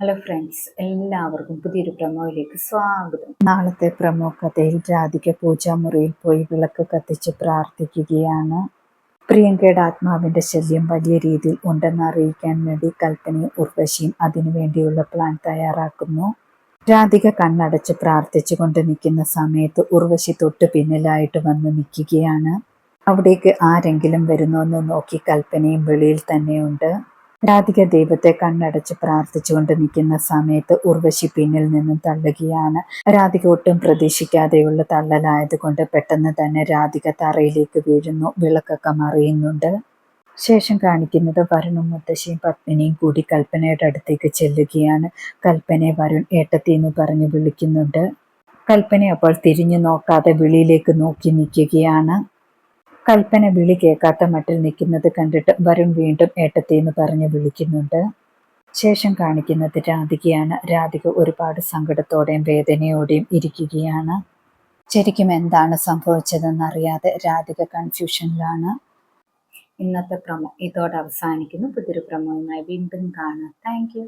Hello friends എല്ലാവർക്കും പുതിയൊരു പ്രമോയിലേക്ക് സ്വാഗതം. നാളത്തെ പ്രമോ കഥയിൽ രാധിക പൂജാമുറിയിൽ പോയി വിളക്ക് കത്തിച്ച് പ്രാർത്ഥിക്കുകയാണ്. പ്രിയങ്കയുടെ ആത്മാവിന്റെ ശല്യം വലിയ രീതിയിൽ ഉണ്ടെന്ന് അറിയിക്കാൻ വേണ്ടി കൽപ്പനയും ഉർവശിയും അതിനുവേണ്ടിയുള്ള പ്ലാൻ തയ്യാറാക്കുന്നു. രാധിക കണ്ണടച്ച് പ്രാർത്ഥിച്ചുകൊണ്ട് നിൽക്കുന്ന സമയത്ത് ഉർവശി തൊട്ട് പിന്നിലായിട്ട് വന്ന് നിൽക്കുകയാണ്. അവിടേക്ക് ആരെങ്കിലും വരുന്നോ എന്ന് നോക്കി കൽപ്പനയും വെളിയിൽ തന്നെയുണ്ട്. രാധിക ദൈവത്തെ കണ്ണടച്ച് പ്രാർത്ഥിച്ചുകൊണ്ട് നിൽക്കുന്ന സമയത്ത് ഉർവശി പിന്നിൽ നിന്നും തള്ളുകയാണ്. രാധിക ഒട്ടും പ്രതീക്ഷിക്കാതെയുള്ള തള്ളലായതുകൊണ്ട് പെട്ടെന്ന് തന്നെ രാധിക തറയിലേക്ക് വീഴുന്നു. വിളക്കൊക്കെ മറിയുന്നുണ്ട്. ശേഷം കാണിക്കുന്നത് വരുണും മുത്തശ്ശിയും പത്മിനിയും കൂടി കൽപ്പനയുടെ അടുത്തേക്ക് ചെല്ലുകയാണ്. കൽപ്പനയെ വരുൺ ഏട്ടത്തി എന്ന് പറഞ്ഞ് വിളിക്കുന്നുണ്ട്. കൽപ്പന അപ്പോൾ തിരിഞ്ഞു നോക്കാതെ വിളിയിലേക്ക് നോക്കി നിൽക്കുകയാണ്. കൽപ്പന വിളി കേൾക്കാത്ത മട്ടിൽ നിൽക്കുന്നത് കണ്ടിട്ട് വരുൺ വീണ്ടും ഏട്ടത്തി എന്ന് പറഞ്ഞ് വിളിക്കുന്നുണ്ട്. ശേഷം കാണിക്കുന്നത് രാധികയാണ്. രാധിക ഒരുപാട് സങ്കടത്തോടെയും വേദനയോടെയും ഇരിക്കുകയാണ്. ശരിക്കും എന്താണ് സംഭവിച്ചതെന്നറിയാതെ രാധിക കൺഫ്യൂഷനിലാണ് ഇന്നത്തെ പ്രമോ ഇതോടെ അവസാനിക്കുന്നു. പുതിയൊരു പ്രമോയുമായി വീണ്ടും കാണാം. താങ്ക്